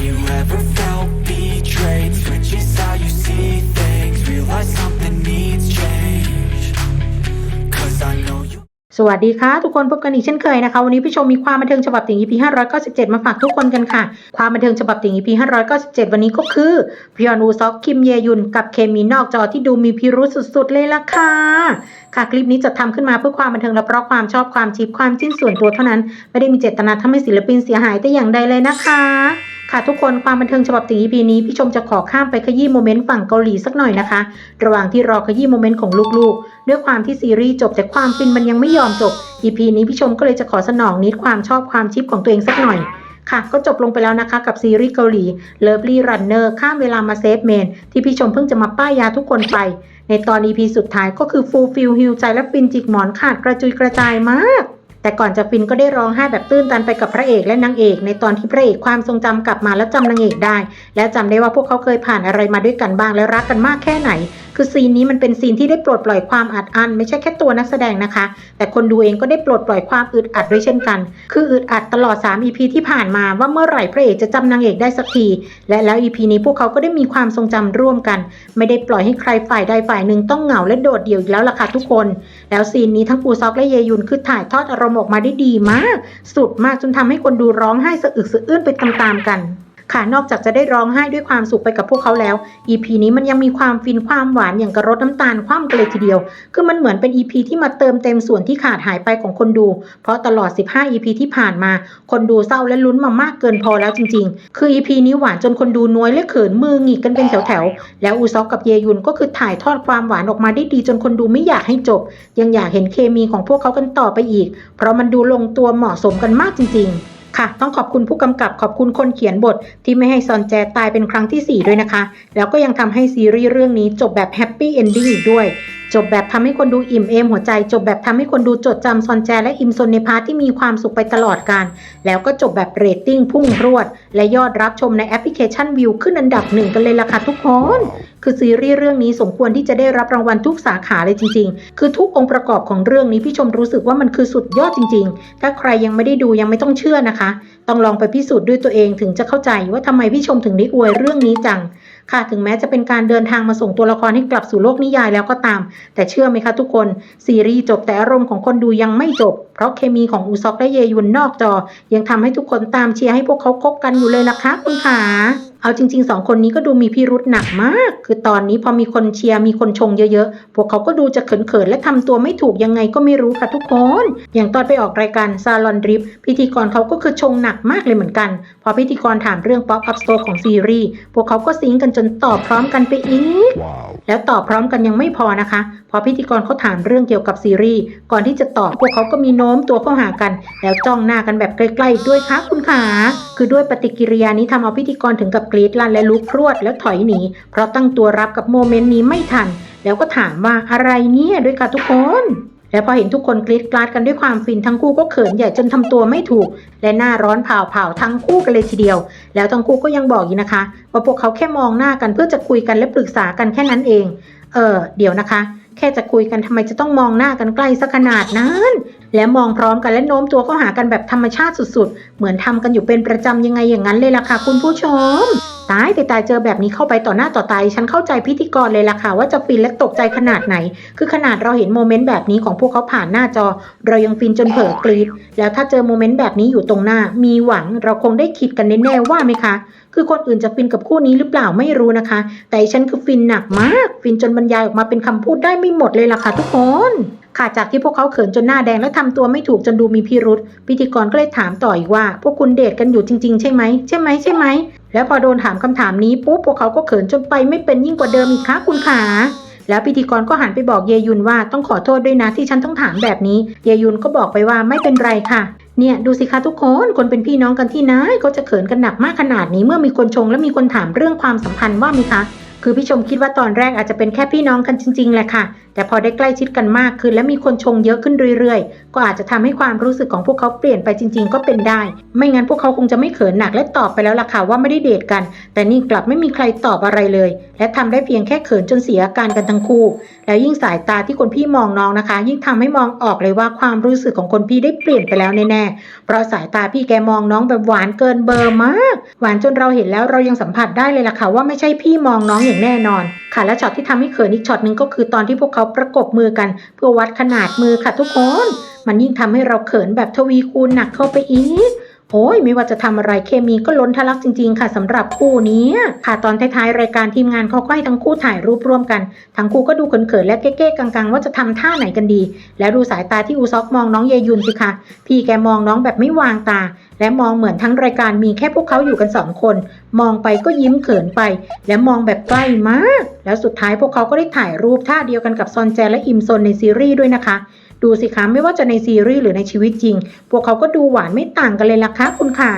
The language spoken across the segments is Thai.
Have you ever felt betrayed? Switches how you see things Realize something needs change Cause I know you สวัสดีค่ะทุกคนพบกันอีกเช่นเคยนะคะ วันนี้พี่ชมมีความบันเทิงฉบับติ่ง EP 597 มาฝากทุกคนกันค่ะ ความบันเทิงฉบับติ่ง EP 597 วันนี้ก็คือพิยอนูซอกคิมเยยุน กับเคมีนอกจอที่ดูมีพิรุษสุดๆเลยล่ะค่ะค่ะคลิปนี้จะทำขึ้นมาเพื่อความบันเทิงและเพราะความชอบความชิปความจิ้นส่วนตัวเท่านั้น ไม่ได้มีเจตนาทำให้ศิลปินเสียหายแต่อย่างใดเลยนะคะ ค่ะทุกคนความบันเทิงฉบับติ่ง EP นี้พี่ชมจะขอข้ามไปขยี้โมเมนต์ฝั่งเกาหลีสักหน่อยนะคะ ระหว่างที่รอขยี้โมเมนต์ของลูกๆ ด้วยความที่ซีรีส์จบแต่ความฟินมันยังไม่ยอมจบ EP นี้พี่ชมก็เลยจะขอสนองนิดความชอบความชิปของตัวเองสักหน่อยค่ะก็จบลงไปแล้วนะคะกับซีรีส์เกาหลี Lovely Runner ข้ามเวลามาเซฟเมนที่พี่ชมเพิ่งจะมาป้ายยาทุกคนไป ในตอน EP สุดท้ายก็คือ Fulfill ฮิวใจและฟินจิกหมอนขาดกระจุยกระจายมาก แต่ก่อนจะฟินก็ได้ร้องไห้แบบตื้นตันไปกับพระเอกและนางเอก ในตอนที่พระเอกความทรงจำกลับมาแล้วจำนางเอกได้ และจำได้ว่าพวกเขาเคยผ่านอะไรมาด้วยกันบ้างและรักกันมากแค่ไหนคือซีนนี้มันเป็นซีนที่ได้ปลดปล่อยความอัดอั้นไม่ใช่แค่ตัวนักแสดงนะคะ แต่คนดูเองก็ได้ปลดปล่อยความอึดอัดด้วยเช่นกัน คืออึดอัดตลอด 3 EP ที่ผ่านมาว่าเมื่อไหร่พระเอกจะจำนางเอกได้สักที และแล้ว EP นี้พวกเขาก็ได้มีความทรงจำร่วมกัน ไม่ได้ปล่อยให้ใครฝ่ายใดฝ่ายหนึ่งต้องเหงาและโดดเดี่ยวอีกแล้วล่ะค่ะทุกคน แล้วซีนนี้ทั้งปูซอกและเยยุนคือถ่ายทอดอารมณ์ออกมาได้ดีมาก สุดมากจนทำให้คนดูร้องไห้สะอึกสะอื้นไปตามๆกัน ค่ะนอกจากจะได้ร้องไห้ด้วยความสุขไปกับพวกเขาแล้ว EP นี้มันยังมีความฟินความหวานอย่างกระรดน้ำตาลคว่ำกันเลยทีเดียว คือมันเหมือนเป็น EP ที่มาเติมเต็มส่วนที่ขาดหายไปของคนดู เพราะตลอด 15 EP ที่ผ่านมา คนดูเศร้าและลุ้นมามากเกินพอแล้วจริง ๆ คือ EP นี้หวานจนคนดูน้อยและเขินมือหงิกกันเป็นแถวๆ แล้วอูซอกกับเยยุนก็คือถ่ายทอดความหวานออกมาได้ดีจนคนดูไม่อยากให้จบ ยังอยากเห็นเคมีของพวกเขากันต่อไปอีก เพราะมันดูลงตัวเหมาะสมกันมากจริง ๆ ค่ะ ต้องขอบคุณผู้กำกับขอบคุณคนเขียนบทที่ไม่ให้ซอนแจตายเป็นครั้งทีสี่ 4 ด้วยนะคะ แล้วก็ยังทำให้ซีรีส์เรื่องนี้จบแบบแฮปปี้เอนดิ้งอีกด้วย จบแบบทำให้คนดูอิ่มเอมหัวใจจบแบบทำให้คนดูจดจำซอนแจและอิมซนในพาร์ทที่มีความสุขไปตลอดการ แล้วก็จบแบบเรตติ้งพุ่งรวด และยอดรับชมในแอปพลิเคชันวิวขึ้นอันดับหนึ่งกันเลยล่ะค่ะทุกคน คือซีรีส์เรื่องนี้สมควรที่จะได้รับรางวัลทุกสาขาเลยจริง ๆ คือทุกองค์ประกอบของเรื่องนี้พี่ชมรู้สึกว่ามันคือสุดยอดจริง ๆ ถ้าใครยังไม่ได้ดูยังไม่ต้องเชื่อนะคะ ต้องลองไปพิสูจน์ด้วยตัวเองถึงจะเข้าใจว่าทำไมพี่ชมถึงได้อวยเรื่องนี้จัง ค่ะถึงแม้จะเป็นการเดินทางมาส่งตัวละครให้กลับสู่โลกนิยายแล้วก็ตาม แต่เชื่อไหมคะทุกคน ซีรีส์จบแต่อารมณ์ของคนดูยังไม่จบ เพราะเคมีของอูซอกและเยยุนนอกจอ ยังทำให้ทุกคนตามเชียร์ให้พวกเขาคบกันอยู่เลยล่ะคะคุณขา เอาจริงๆสองคนนี้ก็ดูมีพิรุษหนักมาก คือตอนนี้พอมีคนเชียร์มีคนชงเยอะๆ พวกเขาก็ดูจะเขินๆ และทำตัวไม่ถูกยังไงก็ไม่รู้ค่ะทุกคน อย่างตอนไปออกรายการซาลอนดริฟพิธีกรเขาก็คือชงหนักมากเลยเหมือนกัน พอพิธีกรถามเรื่องป๊อปอัพสโตร์ของซีรีส์ พวกเขาก็ซิงค์กันจนตอบพร้อมกันไปอีกแล้วตอบพร้อมกันยังไม่พอนะคะพอพิธีกรเขาถามเรื่องเกี่ยวกับซีรีส์ก่อนที่จะตอบพวกเขาก็มีโน้มตัวเข้าหากัน แล้วจ้องหน้ากันแบบใกล้ๆด้วยค่ะคุณขา คือด้วยปฏิกิริยานี้ทำเอาพิธีกรถึงกับกรีดลั่นและลุกพรวดแล้วถอยหนี เพราะตั้งตัวรับกับโมเมนต์นี้ไม่ทัน แล้วก็ถามว่าอะไรเนี่ยด้วยค่ะทุกคนแล้วพอเห็นทุกคนกรีดกราดกันด้วยความฟินทั้งคู่ก็เขินใหญ่จนทำตัวไม่ถูก และหน้าร้อนเผาๆทั้งคู่กันเลยทีเดียว แล้วทั้งคู่ก็ยังบอกอีกนะคะ ว่าพวกเขาแค่มองหน้ากันเพื่อจะคุยกันและปรึกษากันแค่นั้นเอง เออเดี๋ยวนะคะ แค่จะคุยกันทำไมจะต้องมองหน้ากันใกล้สักขนาดนั้น และมองพร้อมกันและโน้มตัวเข้าหากันแบบธรรมชาติสุดๆ เหมือนทำกันอยู่เป็นประจำยังไงอย่างนั้นเลยล่ะค่ะคุณผู้ชม ตายแต่ตายเจอแบบนี้เข้าไปต่อหน้าต่อตาฉันเข้าใจพิธีกรเลยล่ะค่ะ ว่าจะฟินและตกใจขนาดไหน คือขนาดเราเห็นโมเมนต์แบบนี้ของพวกเขาผ่านหน้าจอ เรายังฟินจนเผลอกรีดแล้วถ้าเจอโมเมนต์แบบนี้อยู่ตรงหน้า มีหวังเราคงได้คิดกันแน่ๆว่าไหมคะ คือคนอื่นจะฟินกับคู่นี้หรือเปล่าไม่รู้นะคะ แต่ฉันคือฟินหนักมาก ฟินจนบรรยายออกมาเป็นคำพูดได้ไม่หมดเลยล่ะค่ะทุกคนค่ะจากที่พวกเขาเขินจนหน้าแดงและทำตัวไม่ถูกจนดูมีพิรุษพิธีกรก็เลยถามต่ออีกว่า พวกคุณเดทกันอยู่จริง ๆ ใช่ไหมใช่ไหมใช่ไหม แล้วพอโดนถามคำถามนี้ปุ๊บพวกเขาก็เขินจนไปไม่เป็นยิ่งกว่าเดิมอีกค่ะคุณขาแล้วพิธีกรก็หันไปบอกเยยุนว่าต้องขอโทษด้วยนะที่ฉันต้องถามแบบนี้ เยยุนก็บอกไปว่าไม่เป็นไรค่ะ เนี่ยดูสิคะทุกคนคนเป็นพี่น้องกันที่ไหนเขาจะเขินกันหนักมากขนาดนี้เมื่อมีคนชงและมีคนถามเรื่องความสัมพันธ์ว่ามีคะ คือพี่ชมคิดว่าตอนแรกอาจจะเป็นแค่พี่น้องกันจริงๆแหละค่ะ แต่พอได้ใกล้ชิดกันมากขึ้นและมีคนชงเยอะขึ้นเรื่อยๆ ก็อาจจะทำให้ความรู้สึกของพวกเขาเปลี่ยนไปจริง ๆ ก็เป็นได้ ไม่งั้นพวกเขาคงจะไม่เขินหนักและตอบไปแล้วล่ะค่ะว่าไม่ได้เดทกัน แต่นี่กลับไม่มีใครตอบอะไรเลย และทำได้เพียงแค่เขินจนเสียอาการกันทั้งคู่ แล้วยิ่งสายตาที่คนพี่มองน้องนะคะ ยิ่งทำให้มองออกเลยว่าความรู้สึกของคนพี่ได้เปลี่ยนไปแล้วแน่ๆ เพราะสายตาพี่แกมองน้องแบบหวานเกินเบอร์มาก หวานจนเราเห็นแล้วเรายังสัมผัสได้เลยล่ะค่ะว่าไม่ใช่พี่มองน้องอย่างแน่นอน ค่ะและช็อตที่ทำให้เขินอีกช็อตหนึ่งก็คือตอนที่พวกเขาประกบมือกัน เพื่อวัดขนาดมือค่ะทุกคน มันยิ่งทำให้เราเขินแบบทวีคูณหนักเข้าไปอีก โอ้ยไม่ว่าจะทำอะไรเคมีก็ล้นทะลักจริง ๆ ค่ะสำหรับคู่นี้ค่ะตอนท้ายๆรายการทีมงานเขาก็ให้ทั้งคู่ถ่ายรูปร่วมกัน ทั้งคู่ก็ดูเขินๆและเก๊ๆกังๆ ว่าจะทำท่าไหนกันดี แล้วดูสายตาที่อูซอกมองน้องเยยุนสิคะพี่แกมองน้องแบบไม่วางตา และมองเหมือนทั้งรายการมีแค่พวกเขาอยู่กันสองคน มองไปก็ยิ้มเขินไป และมองแบบใกล้มาก แล้วสุดท้ายพวกเขาก็ได้ถ่ายรูปท่าเดียวกันกับซอนแจและอิมซนในซีรีส์ด้วยนะคะ ดูสิคะไม่ว่าจะในซีรีส์หรือในชีวิตจริง พวกเขาก็ดูหวานไม่ต่างกันเลยล่ะคะคุณขา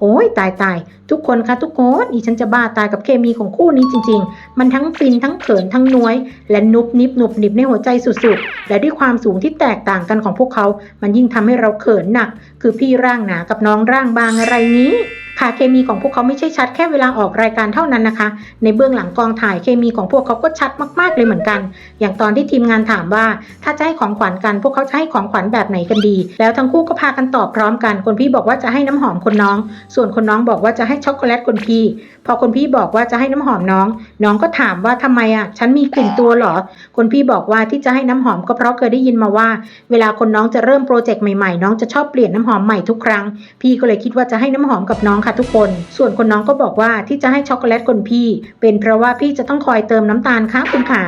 โอ้ยตายตายทุกคนคะทุกคนอีฉันจะบ้าตายกับเคมีของคู่นี้จริง ๆ มันทั้งฟินทั้งเขินทั้งน้วย และนุบนิบหนุบหนิบในหัวใจสุดๆ และด้วยความสูงที่แตกต่างกันของพวกเขา มันยิ่งทำให้เราเขินหนัก คือพี่ร่างหนากับน้องร่างบางอะไรนี้ ค่ะเคมีของพวกเขาไม่ใช่ชัดแค่เวลาออกรายการเท่านั้นนะคะ ในเบื้องหลังกองถ่ายเคมีของพวกเขาก็ชัดมากๆเลยเหมือนกัน อย่างตอนที่ทีมงานถามว่า ถ้าจะให้ของขวัญกัน พวกเขาจะให้ของขวัญแบบไหนกันดี แล้วทั้งคู่ก็พากันตอบพร้อมกัน คนพี่บอกว่าจะให้น้ำหอมคนน้อง ส่วนคนน้องบอกว่าจะให้ช็อกโกแลตคนพี่ พอคนพี่บอกว่าจะให้น้ำหอมน้อง น้องก็ถามว่าทำไมอะฉันมีกลิ่นตัวเหรอ คนพี่บอกว่าที่จะให้น้ำหอมก็เพราะเคยได้ยินมาว่า เวลาคนน้องจะเริ่มโปรเจกต์ใหม่ๆ น้องจะชอบเปลี่ยนน้ำหอมใหม่ทุกครั้ง พี่ก็เลยคิดว่าจะให้น้ำหอมกับน้องค่ะทุกคน ส่วนคนน้องก็บอกว่าที่จะให้ช็อกโกแลตคนพี่ เป็นเพราะว่าพี่จะต้องคอยเติมน้ำตาลค่ะคุณขา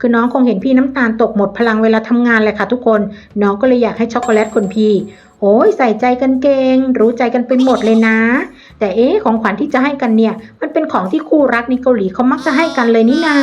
คือน้องคงเห็นพี่น้ำตาลตกหมดพลังเวลาทำงานเลยค่ะทุกคน น้องก็เลยอยากให้ช็อกโกแลตคนพี่ โอ้ยใส่ใจกันเก่งรู้ใจกันไปหมดเลยนะ แต่เอ๊ะของขวัญที่จะให้กันเนี่ย มันเป็นของที่คู่รักในเกาหลีเขามักจะให้กันเลยนี่นา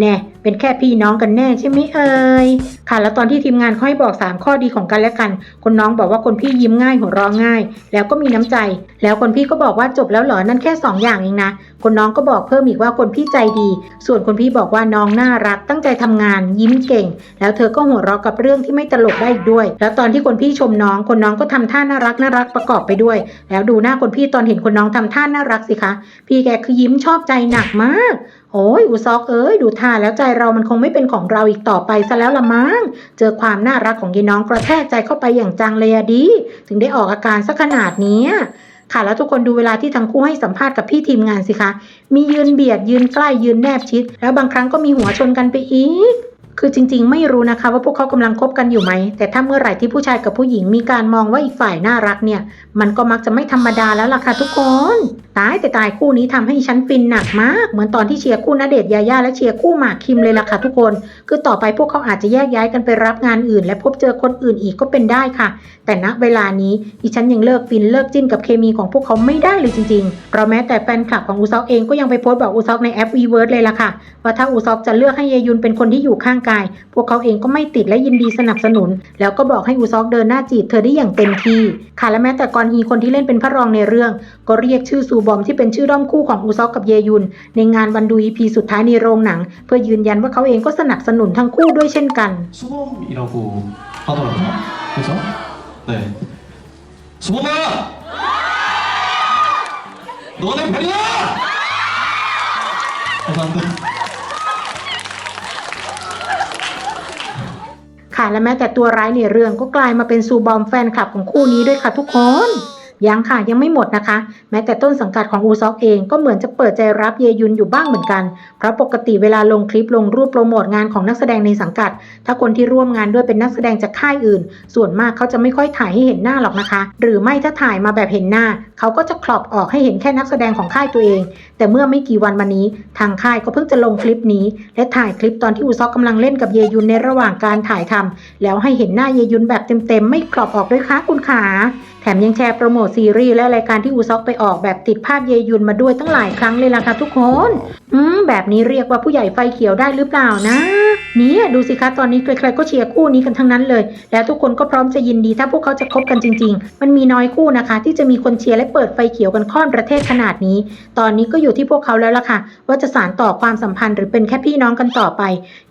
แน่เป็นแค่พี่น้องกันแน่ใช่ไหมเอ่ยค่ะ แล้วตอนที่ทีมงานเขาให้บอก 3 ข้อดีของกันและกัน คนน้องบอกว่าคนพี่ยิ้มง่ายหัวเราะง่าย แล้วก็มีน้ำใจ แล้วคนพี่ก็บอกว่าจบแล้วเหรอนั่นแค่ 2 อย่างเองนะคนน้องก็บอกเพิ่มอีกว่าคนพี่ใจดี ส่วนคนพี่บอกว่าน้องน่ารักตั้งใจทำงาน ยิ้มเก่ง แล้วเธอก็หัวเราะกับเรื่องที่ไม่ตลกได้อีกด้วย แล้วตอนที่คนพี่ชมน้อง คนน้องก็ทำท่าน่ารักน่ารักประกอบไปด้วย แล้วดูหน้าคนพี่ตอนเห็นคนน้องทำท่าน่ารักสิคะ พี่แกคือยิ้มชอบใจหนักมาก โอ้ยอุซอกเอ้ยดูท่าแล้วใจเรามันคงไม่เป็นของเราอีกต่อไปซะแล้วละมั้ง เจอความน่ารักของยีน้องกระแทกใจเข้าไปอย่างจังเลยอะดี ถึงได้ออกอาการสักขนาดนี้ค่ะแล้วทุกคนดูเวลาที่ทั้งคู่ให้สัมภาษณ์กับพี่ทีมงานสิคะ มียืนเบียดยืนใกล้ยืนแนบชิด แล้วบางครั้งก็มีหัวชนกันไปอีก คือจริง ๆ ไม่รู้นะคะว่าพวกเขากำลังคบกันอยู่ไหม แต่ถ้าเมื่อไหร่ที่ผู้ชายกับผู้หญิงมีการมองว่าอีกฝ่ายน่ารักเนี่ย มันก็มักจะไม่ธรรมดาแล้วล่ะค่ะทุกคน ตายแต่ตายคู่นี้ทำให้ฉันฟินหนักมาก เหมือนตอนที่เชียร์คู่ณเดชน์ยาย่าและเชียร์คู่หมากคิมเลยล่ะค่ะทุกคน คือต่อไปพวกเขาอาจจะแยกย้ายกันไปรับงานอื่น และพบเจอคนอื่นอีกก็เป็นได้ค่ะ แต่ณเวลานี้ดิฉันยังเลิกฟินเลิกจิ้นกับเคมีของพวกเขาไม่ได้เลยจริงๆเพราะแม้แต่แฟนคลับของอูซอกเองก็ยังไปโพสต์บอกอูซอกในแอป v ีเวิร์ดเลยล่ะค่ะว่าถ้าอูซอกจะเลือกให้เยยุนเป็นคนที่อยู่ข้างกาย พวกเขาเองก็ไม่ติดและยินดีสนับสนุน แล้วก็บอกให้อูซอกเดินหน้าจีบเธอได้อย่างเต็มที่ค่ะและแม้แต่กอนฮีคนที่เล่นเป็นพระรองในเรื่อง ก็เรียกชื่อซูบอมที่เป็นชื่อด้อมคู่ของอูซอกกับเยยุน ในงานวันดู EP สุดท้ายในโรงหนัง เพื่อยืนยันว่าเขาเองก็สนับสนุนทั้งคู่ด้วยเช่นกัน 수범이라고 하더라고요. 그죠? 네. 수범아! 너네 별이야! 감사합니다. ค่ะและแม้แต่ตัวร้ายในเรื่องก็กลายมาเป็นซูบอมแฟนคลับของคู่นี้ด้วยค่ะทุกคน ยังค่ะยังไม่หมดนะคะ แม้แต่ต้นสังกัดของอูซอกเองก็เหมือนจะเปิดใจรับเยยุนอยู่บ้างเหมือนกัน เพราะปกติเวลาลงคลิปลงรูปโปรโมทงานของนักแสดงในสังกัด ถ้าคนที่ร่วมงานด้วยเป็นนักแสดงจากค่ายอื่น ส่วนมากเขาจะไม่ค่อยถ่ายให้เห็นหน้าหรอกนะคะ หรือไม่ถ้าถ่ายมาแบบเห็นหน้า เขาก็จะครอบออกให้เห็นแค่นักแสดงของค่ายตัวเอง แต่เมื่อไม่กี่วันมานี้ ทางค่ายก็เพิ่งจะลงคลิปนี้ และถ่ายคลิปตอนที่อูซอกกำลังเล่นกับเยยุนในระหว่างการถ่ายทำแล้วให้เห็นหน้าเยยุนแบบเต็มๆไม่ครอบออกด้วยค่ะคุณขาแถมยังแชร์โปรโมทซีรีส์และรายการที่อูซอกไปออกแบบติดภาพเยยุนมาด้วยตั้งหลายครั้งเลยล่ะค่ะทุกคน อืม แบบนี้เรียกว่าผู้ใหญ่ไฟเขียวได้หรือเปล่านะ เนี่ยดูสิคะตอนนี้ใครๆก็เชียร์คู่นี้กันทั้งนั้นเลย แล้วทุกคนก็พร้อมจะยินดีถ้าพวกเขาจะคบกันจริง ๆ มันมีน้อยคู่นะคะ ที่จะมีคนเชียร์และเปิดไฟเขียวกันค่อนประเทศขนาดนี้ ตอนนี้ก็อยู่ที่พวกเขาแล้วล่ะค่ะ ว่าจะสานต่อความสัมพันธ์หรือเป็นแค่พี่น้องกันต่อไป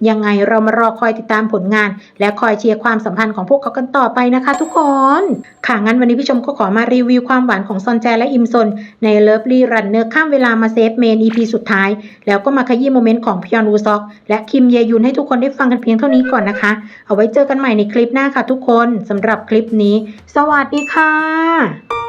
ยังไงเรามารอคอยติดตามผลงาน และคอยเชียร์ความสัมพันธ์ของพวกเขากันต่อไปนะคะ ทุกคน ค่ะงั้นวันนี้พี่ชมก็ขอมารีวิววิวความหวานของซอนแจและอิมซนในเลิฟลีรันเนอร์ข้ามเวลามาเซฟเมนอีพีสุดท้าย แล้วก็มาขยี้โมเมนต์ของพยอนวูซอก และคิมเยยุนให้ทุกคนได้ฟังกันเพียงเท่านี้ก่อนนะคะ เอาไว้เจอกันใหม่ในคลิปหน้าค่ะทุกคนสำหรับคลิปนี้ สวัสดีค่ะ